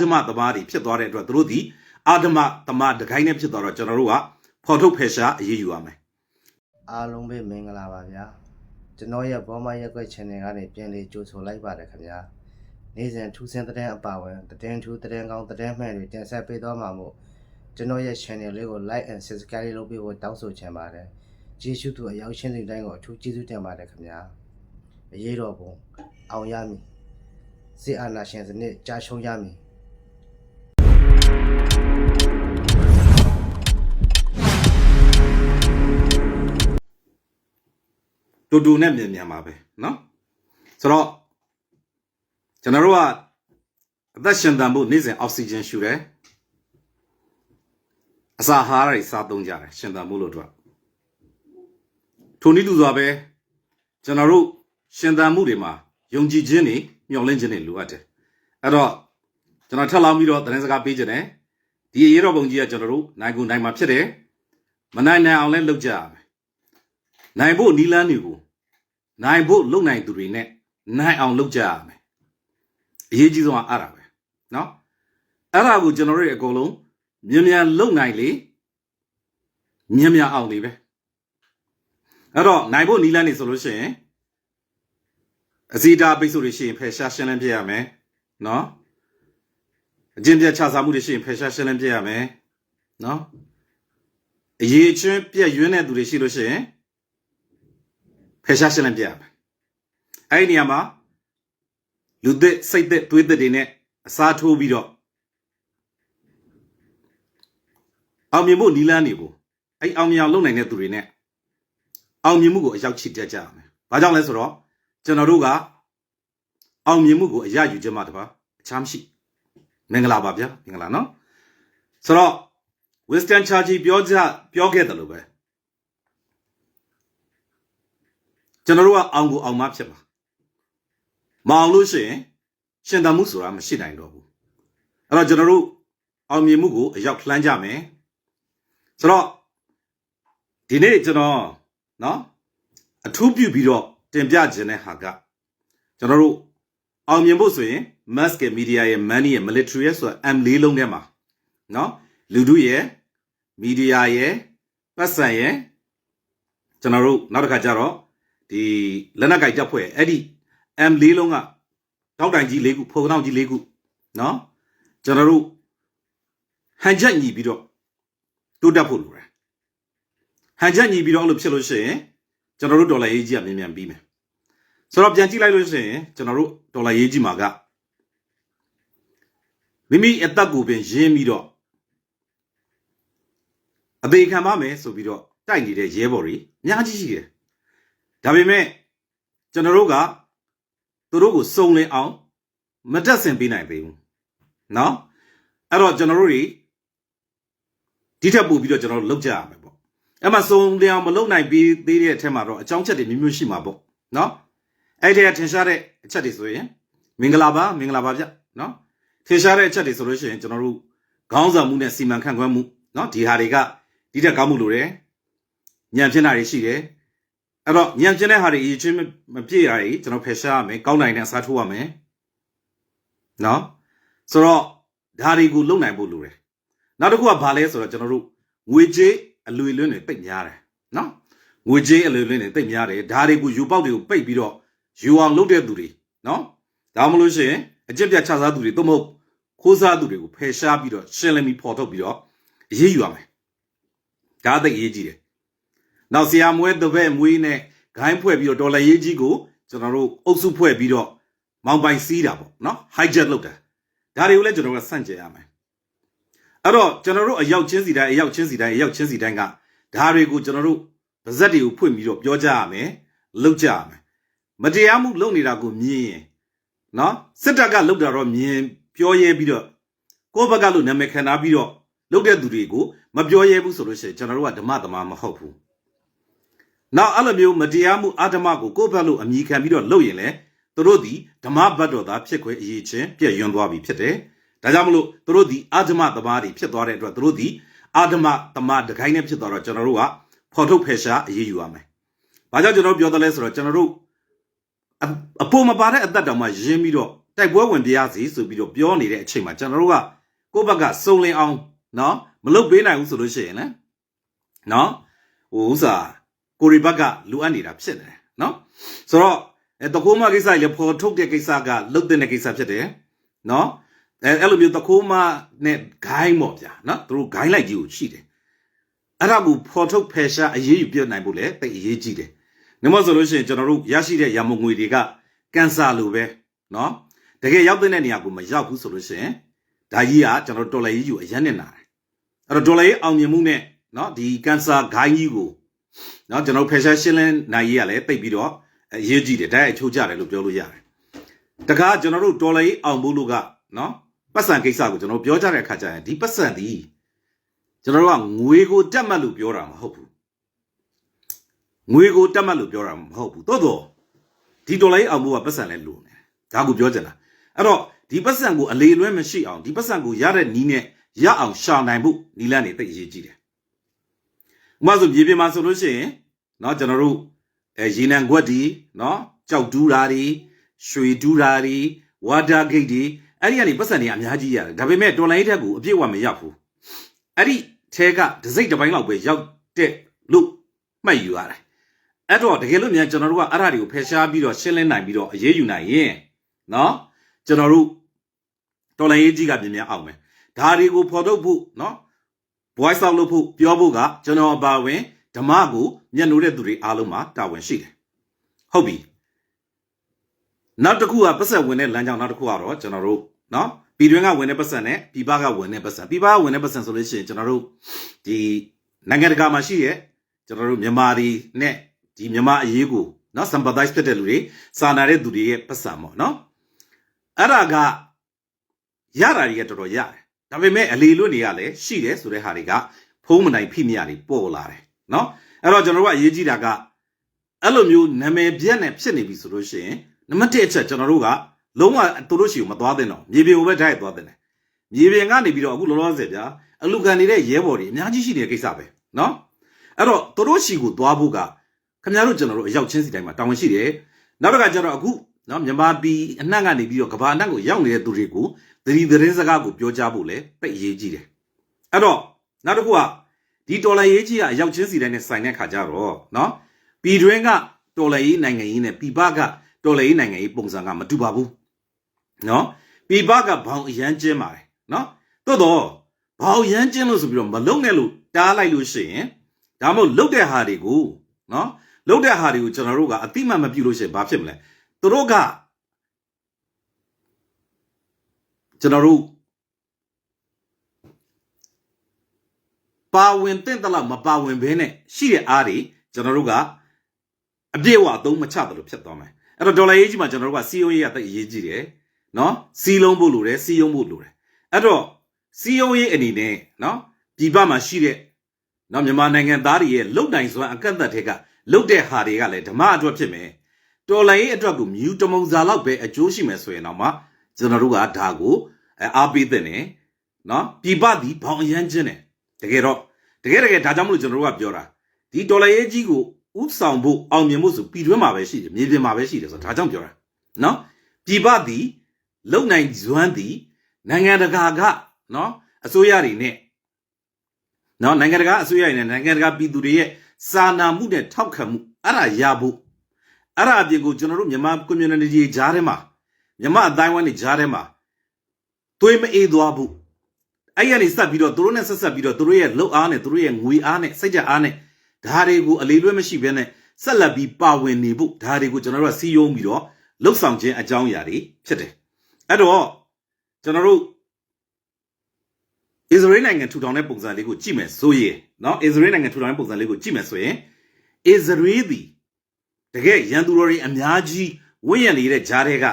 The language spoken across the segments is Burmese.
ဓမ္မသမားတွေဖြစ်သွားတဲ့အတွက်သူတို့ဒီအာဓမ္မသမားတကိုင်းနဲ့ဖြစ်သွားတော့ကျွန်တော်တို့ကဖော်ထုတ်ဖယ်ရှားအရေးယူရမယ်အားလုံးပဲမင်္ဂလာပါဗျာကျွန်တော်ရဲ့ဘောမရက်ွက် channel ကနေပြန်လေးကြိုဆိုလိုက်ပါတယ်ခင်ဗျာနေ့စဉ်ထူးဆန်းတဲ့အပါဝင်သတင်းထူးသတင်းကောင်းသတင်းမှန်တွေတင်ဆက်ပေးသွားမှာမို့ကျွန်တော်ရဲ့ channel လေးကို like and subscribe လုပ်ပေးဖို့တောင်းဆိုချင်ပါတယ်ကျေးဇူးတူအရောက်ချင်းစီတိုင်းကိုအထူးကျေးဇူးတင်ပါတယ်ခင်ဗျာအရေးတော်ပုံအောင်ရမည်စစ်အာဏာရှင်စနစ်ကြာရှုံးရမည် တူတူနဲ့မြန်မြန်ပါပဲเนาะဆိုတော့ကျွန်တော်တို့ကအသက်ရှင်တန်ဖို့နေ့စဉ်အောက်ဆီဂျင်ရှူတယ်အစာဟာရတွေစားသုံးကြတယ်ရှင်တန်ဖို့လို့အတွက်ထိုနည်းတူစွာပဲကျွန်တော်တို့ရှင်တန်မှုတွေမှာယုံကြည်ခြင်းတွေမျှော်လင့်ခြင်းတွေလိုအပ်တယ်အဲ့တော့ကျွန်တော်ထပ်လောင်းပြီးတော့သတင်းစကားပေးခြင်းတယ်ဒီအရေးတော်ပုံကြီးကကျွန်တော်တို့နိုင်ကူနိုင်မှာဖြစ်တယ်မနိုင်နိုင်အောင်လည်းလုပ်ကြရမယ် နိုင်ဖို့နီလန်းတွေကို နိုင်ဖို့လုံနိုင်သူတွေနဲ့နိုင်အောင်လုပ်ကြရမယ်အရေးကြီးဆုံးကအဲ့ဒါပဲเนาะအဲ့ဒါကိုကျွန်တော်တို့ရဲ့အကုန်လုံးမြန်မြန်လုံနိုင်လေမြန်မြန်အောင်လေပဲအဲ့တော့နိုင်ဖို့နီလန်းနေဆိုလို့ရှိရင်အစီတာပိတ်ဆို့တွေရှိရင်ဖယ်ရှားရှင်းလင်းပြရမယ်เนาะအကျင့်ပြတ်ချစားမှုတွေရှိရင်ဖယ်ရှားရှင်းလင်းပြရမယ်เนาะအရေးချင်းပြက်ရွင်းတဲ့သူတွေရှိလို့ရှိရင် ဖယ်ရှားရှင်းလင်းပြရမယ်အဲ့ဒီနေရာမှာလူသစ်စိတ်သစ်သွေးသစ်တွေနဲ့အစားထိုးပြီးတော့အောင်မြင်ဖို့နီလန်းတွေကိုအဲ့အောင်မြင်အောင်လုပ်နိုင်တဲ့သူတွေနဲ့အောင်မြင်မှုကိုအရောက်ချစ်တတ်ကြရမယ်။ဘာကြောင့်လဲဆိုတော့ကျွန်တော်တို့ကအောင်မြင်မှုကိုအရယူခြင်းမှတပါအချမ်းမရှိမင်္ဂလာပါဗျာမင်္ဂလာနော်ဆိုတော့ Winston Churchill ပြောကြပြောခဲ့တယ်လို့ပဲ ကျွန်တော်တို့ကအောင်ကိုအောင်မဖြစ်ပါမအောင်လို့ရှိရင်ရှင်တန်မှုဆိုတာမရှိနိုင်တော့ဘူးအဲ့တော့ကျွန်တော်တို့အောင်မြင်မှုကိုအရောက်လှမ်းကြမယ်ဆိုတော့ဒီနေ့ကျွန်တော်เนาะအထူးပြုပြီးတော့တင်ပြခြင်းတဲ့ဟာကကျွန်တော်တို့အောင်မြင်ဖို့ဆိုရင် mass media ရဲ့ money ရဲ့ military ရဲ့ဆိုတာ M လေးလုံးထဲမှာเนาะလူတို့ရဲ့ media ရဲ့ပတ်စံရဲ့ကျွန်တော်တို့နောက်တစ်ခါကျတော့ ဒီလက်နက်ကိုက်တပ်ဖွဲ့အဲ့ဒီ M လေးလုံးကတောက်တိုင်ကြီးလေးခုဖုံတောင်ကြီးလေးခုနော်ကျွန်တော်တို့ဟန်ချက်ညီပြီးတော့တိုးတက်ဖို့လိုတယ်ဟန်ချက်ညီပြီးတော့အဲ့လိုဖြစ်လို့ရှိရင်ကျွန်တော်တို့ဒေါ်လာရေးကြီးကမြန်မြန်ပြီးမယ်ဆိုတော့ပြန်ကြည့်လိုက်လို့ရှိရင်ကျွန်တော်တို့ဒေါ်လာရေးကြီးမှာကမိမိအသက်ကိုပင်ရင်းပြီးတော့အသေးခံပါမယ်ဆိုပြီးတော့တိုက်နေတဲ့ရဲဘော်တွေအများကြီးရှိတယ် ဒါပေမဲ့ကျွန်တော်တို့ကသူတို့ကိုစုံလင်အောင်မတက်ဆင်ပေးနိုင်သေးဘူးเนาะအဲ့တော့ကျွန်တော်တို့တွေဒီထက်ပိုပြီးတော့ကျွန်တော်တို့လုပ်ကြရမယ်ပေါ့အဲ့မှာစုံလင်အောင်မလုပ်နိုင်ပြီးသေးတဲ့အထက်မှာတော့အကြောင်းချက်တွေမျိုးမျိုးရှိမှာပေါ့เนาะအဲ့ဒီကထင်ရှားတဲ့အချက်တွေဆိုရင်မင်္ဂလာပါမင်္ဂလာပါဗျเนาะထင်ရှားတဲ့အချက်တွေဆိုလို့ရှိရင်ကျွန်တော်တို့ခေါင်းဆောင်မှုနဲ့စီမံခန့်ခွဲမှုเนาะဒီဟာတွေကဒီတက်ကောင်းမှုလိုတယ်ညံဖြစ်တာတွေရှိတယ် အဲ့တော့ညံကျင်တဲ့ဟာတွေအရေးချင်းမပြည့်ရည်ကျွန်တော်ဖယ်ရှားရမယ်ကောင်းနိုင်တဲ့အစားထိုးရမယ်နော်ဆိုတော့ဒါတွေကိုလုံနိုင်ဖို့လိုတယ်နောက်တစ်ခုကဘာလဲဆိုတော့ကျွန်တော်တို့ငွေကြေးအလွေလွန်းတွေပိတ်များတယ်နော်ငွေကြေးအလွေလွန်းတွေပိတ်များတယ်ဒါတွေကိုယူပေါက်တွေကိုပိတ်ပြီးတော့ယူအောင်လုပ်တဲ့သူတွေနော်ဒါမှမဟုတ်ရှင်အကျင့်ပြတ်ချစားသူတွေသို့မဟုတ်ခိုးစားသူတွေကိုဖယ်ရှားပြီးတော့ရှင်းလင်းပြီးဖော်ထုတ်ပြီးတော့အရေးယူရမယ်ဒါအသိအရေးကြီးတယ် နောက်ဆရာမွဲတပည့်မွေးနဲ့ဂိုင်းဖွဲ့ပြီးတော့ဒေါ်လာရေးကြီးကိုကျွန်တော်တို့အုပ်စုဖွဲ့ပြီးတော့မောင်ပိုင်စီးတာပေါ့နော် hijack လုပ်တာဒါတွေကိုလည်းကျွန်တော်တို့ကစန့်ကျင်ရမယ်အဲ့တော့ကျွန်တော်တို့အရောက်ချင်းစီတိုင်းအရောက်ချင်းစီတိုင်းအရောက်ချင်းစီတိုင်းကဒါတွေကိုကျွန်တော်တို့ပါဇက်တွေကိုဖွင့်ပြီးတော့ပြောကြရမယ်လုပ်ကြရမယ်မတရားမှုလုပ်နေတာကိုမြင်ရင်နော်စစ်တပ်ကလုပ်တာတော့မြင်ပြောရဲပြီးတော့ကိုယ့်ဘက်ကလို့နာမည်ခံထားပြီးတော့လုပ်တဲ့သူတွေကိုမပြောရဲဘူးဆိုလို့ရှိရင်ကျွန်တော်တို့ကဓမ္မသမားမဟုတ်ဘူး နောက်အဲ့လိုမျိုးမတရားမှုအဓမ္မကိုကိုယ့်ဘက်လို့အမိခံပြီးတော့လုပ်ရင်လေသူတို့ဒီဓမ္မဘတ်တော်သားဖြစ်ခွင့်အရေးချင်းပြည့်ယွန်းသွားပြီဖြစ်တယ်။ဒါကြောင့်မလို့သူတို့ဒီအဓမ္မသမားတွေဖြစ်သွားတဲ့အတွက်သူတို့ဒီအဓမ္မသမားတကိုင်းနဲ့ဖြစ်သွားတော့ကျွန်တော်တို့ကဖော်ထုတ်ဖယ်ရှားအရေးယူရမယ်။ဘာကြောင့်ကျွန်တော်ပြောတယ်လဲဆိုတော့ကျွန်တော်တို့အအပေါ်မပါတဲ့အသက်တောင်မှရင်းပြီးတော့တိုက်ပွဲဝင်ပြရစီဆိုပြီးတော့ပြောနေတဲ့အချိန်မှာကျွန်တော်တို့ကကိုယ့်ဘက်ကစုံလင်အောင်နော်မလုပ်ပေးနိုင်ဘူးဆိုလို့ရှိရင်လည်းနော်ဟိုဥစား ကိုရီဘက်ကလူအပ်နေတာဖြစ်တယ်နော်ဆိုတော့အဲတခိုးမကိစ္စကြီးလည်းပေါ်ထုတ်တဲ့ကိစ္စကလုတ်တဲ့ကိစ္စဖြစ်တယ်နော်အဲအဲ့လိုမျိုးတခိုးမနဲ့ဂိုင်းပေါ့ဗျာနော်သူတို့ဂိုင်းလိုက်ကြီးကိုရှိတယ်အဲ့ဒါကိုပေါ်ထုတ်ဖယ်ရှားအရေးယူပြနိုင်ဖို့လည်းတိတ်အရေးကြီးတယ်နမဆိုလို့ရှိရင်ကျွန်တော်တို့ရရှိတဲ့ရမုံငွေတွေကကန်ဆာလိုပဲနော်တကယ်ရောက်တဲ့နေရာကိုမရောက်ဘူးဆိုလို့ရှိရင်ဒါကြီးကကျွန်တော်တော်လည်းကြီးယူအရန်နဲ့နာတယ်အဲ့တော့တော်လည်းအောင်မြင်မှုနဲ့နော်ဒီကန်ဆာဂိုင်းကြီးကို နော်ကျွန်တော်ဖယ်ရှားရှင်းလင်းနိုင်ရေးကလည်းတိတ်ပြီးတော့အရေးကြီးတယ်ဒါရိုက်ချိုးကြတယ်လို့ပြောလို့ရတယ်တခါကျွန်တော်တို့တော်လည်းအောင်ဖို့လို့ကနော်ပတ်စံကိစ္စကိုကျွန်တော်ပြောကြတဲ့အခါကျရင်ဒီပတ်စံဒီကျွန်တော်တို့ကငွေကိုတက်မှတ်လို့ပြောတာမဟုတ်ဘူးငွေကိုတက်မှတ်လို့ပြောတာမဟုတ်ဘူးတိုးတော့ဒီတော်လည်းအောင်ဖို့ကပတ်စံလဲလို့နေဒါကိုပြောချင်တာအဲ့တော့ဒီပတ်စံကိုအလေလွဲမရှိအောင်ဒီပတ်စံကိုရတဲ့နီးနဲ့ရအောင်ရှာနိုင်ဖို့နီလန်းနေတိတ်အရေးကြီးတယ် ဥပမာဆိုမြေပြင်မှာဆိုလို့ရှိရင်เนาะကျွန်တော်တို့အဲရေနံခွက်ဒီเนาะကြောက်တူးတာဒီရွှေတူးတာဒီဝါတာဂိတ်ဒီအဲ့ဒီကနေပတ်စံတွေအများကြီးရတယ်ဒါပေမဲ့တော်လိုင်းထက်ကိုအပြည့်အဝမရောက်ဘူးအဲ့ဒီထဲကဒစိတ်တစ်ပိုင်းလောက်ပဲရောက်တဲ့လို့မှတ်ယူရတယ်အဲ့တော့တကယ်လို့မြန်ကျွန်တော်တို့ကအဲ့ဒါတွေကိုဖယ်ရှားပြီးတော့ရှင်းလင်းနိုင်ပြီးတော့အရေးယူနိုင်ရင်เนาะကျွန်တော်တို့တော်လိုင်းရေးကြီးကပြင်များအောင်မယ်ဒါတွေကိုဖော်ထုတ်ဖို့เนาะ voice out လုပ်ဖို့ပြောဖို့ကကျွန်တော်အပါအဝင်ဓမ္မကိုမျက်နှိုးတဲ့သူတွေအားလုံးမှာတာဝန်ရှိတယ်။ဟုတ်ပြီ။နောက်တစ်ခုကပတ်ဆက်ဝင်တဲ့လမ်းကြောင်းနောက်တစ်ခုကတော့ကျွန်တော်တို့နော်ပြည်တွင်းကဝင်တဲ့ပတ်ဆက်နဲ့ပြည်ပကဝင်တဲ့ပတ်ဆက်ပြည်ပကဝင်တဲ့ပတ်ဆက်ဆိုလို့ရှိရင်ကျွန်တော်တို့ဒီနိုင်ငံတကာမှာရှိရဲ့ကျွန်တော်တို့မြန်မာတွေနဲ့ဒီမြန်မာအရေးကိုနော် sympathize ဖြစ်တဲ့လူတွေစာနာတဲ့သူတွေရဲ့ပတ်ဆက်ပေါ့နော်အဲ့ဒါကရတာတွေကတော်တော်ရတယ် ဒါပေမဲ့အလေလွတ်တွေကလည်းရှိတယ်ဆိုတဲ့ဟာတွေကဖုံးမနိုင်ဖိမရတွေပေါ်လာတယ်နော်အဲ့တော့ကျွန်တော်တို့ကအရေးကြီးတာကအဲ့လိုမျိုးနာမည်ပြက်နဲ့ဖြစ်နေပြီဆိုလို့ရှိရင်နံပါတ်1အချက်ကျွန်တော်တို့ကလုံးဝသူတို့ရှိကိုမသွားသင့်တော့မြေပြင်ကိုပဲတိုက်သွားသင့်တယ်မြေပြင်ကနေပြီးတော့အခုလောလောဆယ်ဗျာအလူကန်နေတဲ့ရဲဘော်တွေအများကြီးရှိနေတဲ့ကိစ္စပဲနော်အဲ့တော့သူတို့ရှိကိုသွားဖို့ကခင်ဗျားတို့ကျွန်တော်တို့အရောက်ချင်းစီတိုင်းမှာတာဝန်ရှိတယ်နောက်တစ်ခါကျတော့အခု နော်မြန်မာပြည်အနှံ့ကနေပြီးတော့ကဘာအနှံ့ကိုရောက်နေတဲ့သူတွေကိုသတိသတင်းစကားကိုပြောကြားဖို့လဲပိတ်အရေးကြီးတယ်အဲ့တော့နောက်တစ်ခုကဒီဒေါ်လာရေးကြီးကအရောက်ချင်းစီတိုင်းနဲ့ဆိုင်တဲ့ခါကြတော့နော်ပြည်တွင်းကဒေါ်လာရေးနိုင်ငံရေးနဲ့ပြည်ပကဒေါ်လာရေးနိုင်ငံရေးပုံစံကမတူပါဘူးနော်ပြည်ပကဘောင်အရန်ကျင်းပါတယ်နော်သို့တော့ဘောင်ရန်ကျင်းလို့ဆိုပြီးတော့မလုံနဲ့လို့တားလိုက်လို့ရှိရင်ဒါမှမဟုတ်လုတ်တဲ့ဟာတွေကိုနော်လုတ်တဲ့ဟာတွေကိုကျွန်တော်တို့ကအတိမတ်မပြုလို့ရှိရင်ဘာဖြစ်မလဲ သူတို့ကကျွန်တော်တို့ပါဝင်တဲ့တလောက်မပါဝင်ဘဲနဲ့ရှိတဲ့အားတွေကျွန်တော်တို့ကအပြည့်အဝအသုံးမချတယ်လို့ဖြစ်သွားမယ်အဲ့တော့ဒေါ်လာရေးကြီးမှာကျွန်တော်တို့ကစီယုံရေးရတဲ့အရေးကြီးတယ်နော်စီလုံးဖို့လိုတယ်စီယုံဖို့လိုတယ်အဲ့တော့စီယုံရေးအနေနဲ့နော်ပြည်ပမှာရှိတဲ့နော်မြန်မာနိုင်ငံသားတွေရဲ့လုံနိုင်စွမ်းအကန့်အသတ်တွေကလုံတဲ့ဟာတွေကလည်းဓမ္မအတွက်ဖြစ်မယ် တော်လိုင်းရေးအတွက်ကိုမြူတမုံစာလောက်ပဲအကျိုးရှိမယ်ဆိုရင်တော့မှကျွန်တော်တို့ကဒါကိုအဲအားပေးတဲ့နဲ့နော်ပြည်ပသည်ဘောင်အရမ်းချင်းတယ်တကယ်တော့တကယ်တကယ်ဒါကြောင့်မလို့ကျွန်တော်တို့ကပြောတာဒီဒေါ်လာရေးကြီးကိုဥဆောင်ဖို့အောင်မြင်ဖို့ဆိုပြည်တွင်းမှာပဲရှိတယ်မြေပြင်မှာပဲရှိတယ်ဆိုတော့ဒါကြောင့်ပြောတာနော်ပြည်ပသည်လုံနိုင်ဇွမ်းသည်နိုင်ငံတကာကနော်အစိုးရတွေနဲ့နော်နိုင်ငံတကာအစိုးရတွေနဲ့နိုင်ငံတကာပြည်သူတွေရဲ့စာနာမှုနဲ့ထောက်ခံမှုအဲ့ဒါရဖို့ အဲ့ဒါအပြင်ကိုကျွန်တော်တို့မြန်မာ community ကြားထဲမှာမြန်မာအတိုင်းဝိုင်းတွေကြားထဲမှာသွေးမအေးသွားဘူးအဲ့ရနေဆက်ပြီးတော့သူတို့နဲ့ဆက်ဆက်ပြီးတော့သူတို့ရဲ့လှုပ်အားနဲ့သူတို့ရဲ့ငွေအားနဲ့စိတ်ကြအားနဲ့ဓာတ်တွေကိုအလေးလွဲမရှိဘဲနဲ့ဆက်လက်ပြီးပါဝင်နေဖို့ဓာတ်တွေကိုကျွန်တော်တို့ကစီယုံပြီးတော့လှုပ်ဆောင်ခြင်းအကြောင်းအရာတွေဖြစ်တယ်အဲ့တော့ကျွန်တော်တို့အစ္စရေးနိုင်ငံထူထောင်တဲ့ပုံစံလေးကိုကြည့်မယ်ဆိုရင်เนาะအစ္စရေးနိုင်ငံထူထောင်တဲ့ပုံစံလေးကိုကြည့်မယ်ဆိုရင်အစ္စရေးသည် တကယ်ရန်သူတော်တွေအများကြီးဝင့်ရနေတဲ့ဂျားတွေက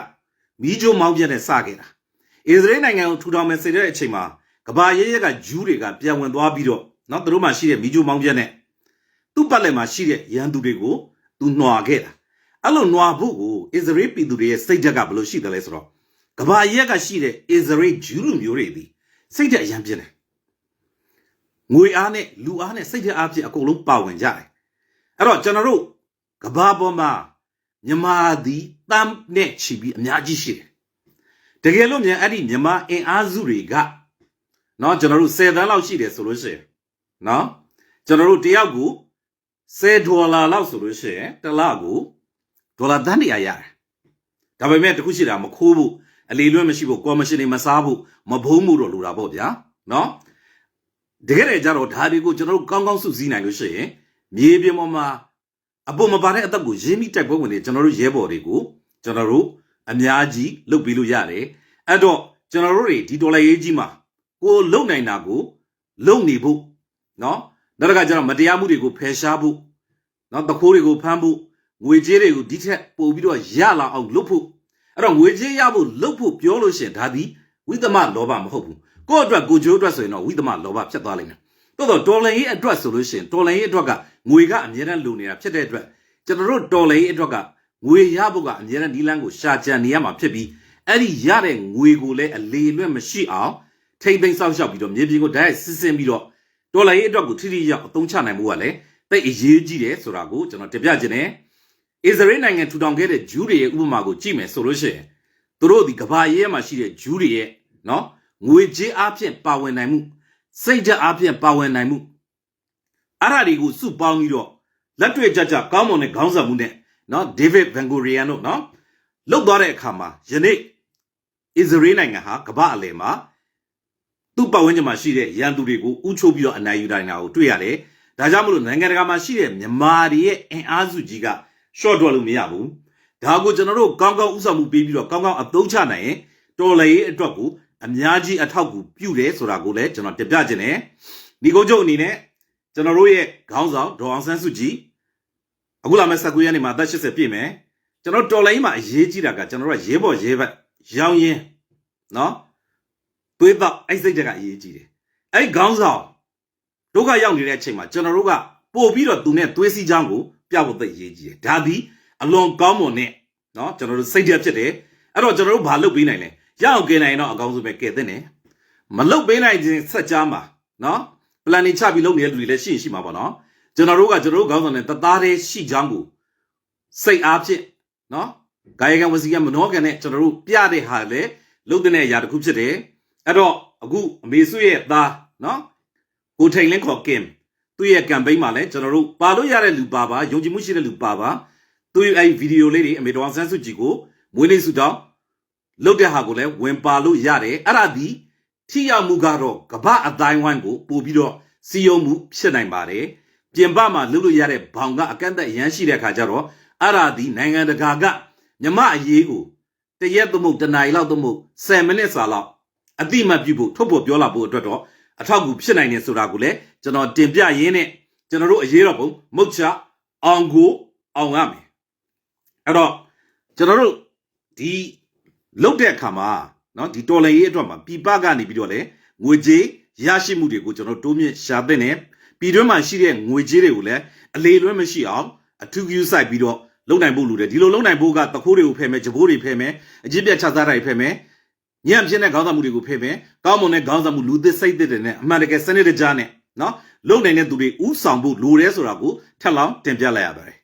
မီးကြိုးမောင်းပြတ်နဲ့စခဲ့တာအစ္စရေးနိုင်ငံကိုထူထောင်မယ်ဆိုတဲ့အချိန်မှာကဘာရဲရဲကဂျူးတွေကပြန်ဝင်သွားပြီးတော့เนาะသူတို့မှရှိတဲ့မီးကြိုးမောင်းပြတ်နဲ့သူ့ပတ်လည်မှာရှိတဲ့ရန်သူတွေကိုသူနှွာခဲ့တာအဲ့လိုနှွာဖို့ကိုအစ္စရေးပြည်သူတွေရဲ့စိတ်ဓာတ်ကဘယ်လိုရှိတယ်လဲဆိုတော့ကဘာရက်ကရှိတဲ့အစ္စရေးဂျူးလူမျိုးတွေဒီစိတ်ဓာတ်အရန်ပြင်းတယ်ငွေအားနဲ့လူအားနဲ့စိတ်ဓာတ်အားဖြင့်အကုန်လုံးပါဝင်ကြတယ်အဲ့တော့ကျွန်တော်တို့ ကဘာပေါ်မှာမြမာသည်တမ်းနဲ့ချီပြီးအများကြီးရှိတယ်တကယ်လို့မြန်အဲ့ဒီမြန်မာအင်အားစုတွေကနော်ကျွန်တော်တို့10တန်းလောက်ရှိတယ်ဆိုလို့ရှိရင်နော်ကျွန်တော်တို့တယောက်ကို10ဒေါ်လာလောက်ဆိုလို့ရှိရင်တစ်လကိုဒေါ်လာတန်းတရာရတယ်ဒါပေမဲ့တခုရှိတာမခိုးဘူးအလီလွဲ့မရှိဘူးကော်မရှင်တွေမစားဘူးမဘုံမှုတော့လိုတာပေါ့ဗျာနော်တကယ်တည်းကျတော့ဒါတွေကိုကျွန်တော်တို့ကောင်းကောင်းစုစည်းနိုင်လို့ရှိရင်မြေပြင်ပေါ်မှာ အပေါ်မပါတဲ့အသက်ကိုရင်းမိတိုက်ပွဲဝင်နေကျွန်တော်တို့ရဲဘော်တွေကိုကျွန်တော်တို့အများကြီးလုပ်ပြီးလို့ရတယ်အဲ့တော့ကျွန်တော်တို့တွေဒီဒေါ်လာရေးကြီးမှာကိုလုံနိုင်တာကိုလုံနေဖို့နော်နောက်တစ်ခါကျတော့မတရားမှုတွေကိုဖယ်ရှားဖို့နော်တခိုးတွေကိုဖမ်းဖို့ငွေကြေးတွေကိုဒီထက်ပို့ပြီးတော့ရလာအောင်လုပ်ဖို့အဲ့တော့ငွေကြေးရဖို့လုပ်ဖို့ပြောလို့ရှိရင်ဒါဒီဝိသမလောဘမဟုတ်ဘူးကိုယ့်အတွက်ကိုကျိုးအတွက်ဆိုရင်တော့ဝိသမလောဘဖြစ်သွားလိမ့်မယ် တော်တော်ဒေါ်လာရေးအတွက်ဆိုလို့ရှိရင်ဒေါ်လာရေးအတွက်ကငွေကအများနဲ့လိုနေတာဖြစ်တဲ့အတွက်ကျွန်တော်တို့ဒေါ်လာရေးအတွက်ကငွေရဖို့ကအများနဲ့ဒီလန်းကိုရှာကြံနေရမှာဖြစ်ပြီးအဲ့ဒီရတဲ့ငွေကိုလည်းအလေလွတ်မရှိအောင်ထိမ့်သိမ်းစောင့်ရှောက်ပြီးတော့မြေပြင်ကိုဓာတ်ရိုက်စစ်စင်ပြီးတော့ဒေါ်လာရေးအတွက်ကိုထိထိရောက်အသုံးချနိုင်မှုကလည်းတိတ်အရေးကြီးတယ်ဆိုတာကိုကျွန်တော်တင်ပြခြင်းနဲ့အစ္စရေးနိုင်ငံထူထောင်ခဲ့တဲ့ဂျူးတွေရဲ့ဥပမာကိုကြည့်မယ်ဆိုလို့ရှိရင်သူတို့ဒီကဘာရေးမှာရှိတဲ့ဂျူးတွေရဲ့နော်ငွေကြေးအပြင်ပါဝင်နိုင်မှု စိတ်ဓာတ်အပြင်ပါဝင်နိုင်မှုအဲ့ဒါတွေကိုစုပေါင်းပြီးတော့လက်တွေ့ကြကြကောင်းမွန်တဲ့ခေါင်းဆောင်မှုနဲ့နော်ဒေးဗစ်ဗန်ဂိုရီယန်တို့နော်လုတ်သွားတဲ့အခါမှာယနေ့အစ္စရေးနိုင်ငံဟာကမ္ဘာအလယ်မှာသူ့ပတ်ဝန်းကျင်မှာရှိတဲ့ရန်သူတွေကိုဥချိုးပြီးတော့အနိုင်ယူနိုင်တာကိုတွေ့ရတယ်။ဒါကြောင့်မလို့နိုင်ငံတကာမှာရှိတဲ့မြန်မာတွေရဲ့အင်အားစုကြီးက short ထွက်လို့မရဘူး။ဒါကိုကျွန်တော်တို့ကောင်းကောင်းဥဆောင်မှုပေးပြီးတော့ကောင်းကောင်းအသုံးချနိုင်ရင်တော်လှန်ရေးအတွက်ကို အများကြီးအထောက်အကူပြုတယ်ဆိုတာကိုလည်းကျွန်တော်တင်ပြခြင်းနဲ့ဒီကုန်းချုပ်အနေနဲ့ကျွန်တော်တို့ရဲ့ခေါင်းဆောင်ဒေါ်အောင်ဆန်းစုကြည်အခုလာမယ့်19ရက်နေ့မှာအသက်80ပြည့်မယ်ကျွန်တော်တော်လိုင်းမှာအရေးကြီးတာကကျွန်တော်တို့ကရဲဘော်ရဲဘက်ရောင်းရင်နော်သွေးတော့အဲ့စိတ်တကအရေးကြီးတယ်အဲ့ဒီခေါင်းဆောင်ဒုက္ခရောက်နေတဲ့အချိန်မှာကျွန်တော်တို့ကပို့ပြီးတော့သူနဲ့သွေးစည်းချောင်းကိုပြဖို့သိအရေးကြီးတယ်ဒါသည်အလွန်ကောင်းမွန်တဲ့နော်ကျွန်တော်တို့စိတ်ဓာတ်ဖြစ်တယ်အဲ့တော့ကျွန်တော်တို့ဘာလုပ်ပေးနိုင်လဲ ရအောင်ကဲနိုင်တော့အကောင်းဆုံးပဲကဲတဲ့နဲ့မလုပ်ပေးနိုင်ခြင်းဆက်ကြားမှာနော်ပလန်နေချပြီးလုပ်နေတဲ့လူတွေလည်းရှိရင်ရှိမှာပေါ့နော်ကျွန်တော်တို့ကကျွန်တော်တို့ခေါင်းဆောင်နဲ့တသားတည်းရှိချောင်းကိုစိတ်အားဖြင့်နော်ကာယကံဝစီကံမနောကံနဲ့ကျွန်တော်တို့ပြတဲ့ဟာလေလုပ်တဲ့အရာတစ်ခုဖြစ်တယ်အဲ့တော့အခုအမေစုရဲ့သားနော်ကိုထိန်လင်းခေါ်ကင်သူ့ရဲ့ကမ်ပိန်းမှာလည်းကျွန်တော်တို့ပါလို့ရတဲ့လူပါပါယုံကြည်မှုရှိတဲ့လူပါပါသူ့ရဲ့အဲ့ဗီဒီယိုလေးတွေအမေတော်ဆန်းစုကြည်ကိုမွေးနေ့စုတောင်း လုတ်တဲ့ဟာကိုလည်းဝင်ပါလို့ရတယ်အဲ့ဒါဒီထိရောက်မှုကတော့ကပ္ပအတိုင်းဝိုင်းကိုပို့ပြီးတော့စီယုံမှုဖြစ်နိုင်ပါတယ်ပြင်ပမှာလုတ်လို့ရတဲ့ဘောင်ကအကန့်အသတ်ရမ်းရှိတဲ့ခါကျတော့အဲ့ဒါဒီနိုင်ငံတကာကမြမအရေးကိုတရက်သမုတ်တနားရီလောက်သမုတ်10မိနစ်စာလောက်အတိမတ်ပြုဖို့ထုတ်ဖို့ပြောလာဖို့အတွက်တော့အထောက်အကူဖြစ်နိုင်တယ်ဆိုတာကိုလည်းကျွန်တော်တင်ပြရင်းနဲ့ကျွန်တော်တို့အရေးတော်ပုံမုတ်ချအောင်ကိုအောင်ရမယ်အဲ့တော့ကျွန်တော်တို့ဒီ လုပ်တဲ့အခါမှာနော်ဒီတော်လှန်ရေးအတွက်မှာပြည်ပကနေပြီးတော့လေငွေကြေးရရှိမှုတွေကိုကျွန်တော်တိုးမြင့်ရှာသင့်တယ်ပြည်တွင်းမှာရှိတဲ့ငွေကြေးတွေကိုလည်းအလေလွဲမရှိအောင်အထူးကူးစိုက်ပြီးတော့လုံနိုင်ဖို့လိုတယ်ဒီလိုလုံနိုင်ဖို့ကတခိုးတွေကိုဖယ်မယ်ကြပိုးတွေဖယ်မယ်အကျင့်ပြတ်ခြားစားတာတွေဖယ်မယ်ညံ့ပြင်းတဲ့ခေါင်းဆောင်မှုတွေကိုဖယ်မယ်ကောင်းမွန်တဲ့ခေါင်းဆောင်မှုလူသစ်စိတ်သစ်တွေနဲ့အမှန်တကယ်စနစ်တကျနဲ့နော်လုံနိုင်တဲ့သူတွေဥဆောင်ဖို့လိုတယ်ဆိုတာကိုထပ်လောင်းတင်ပြလိုက်ရပါတယ်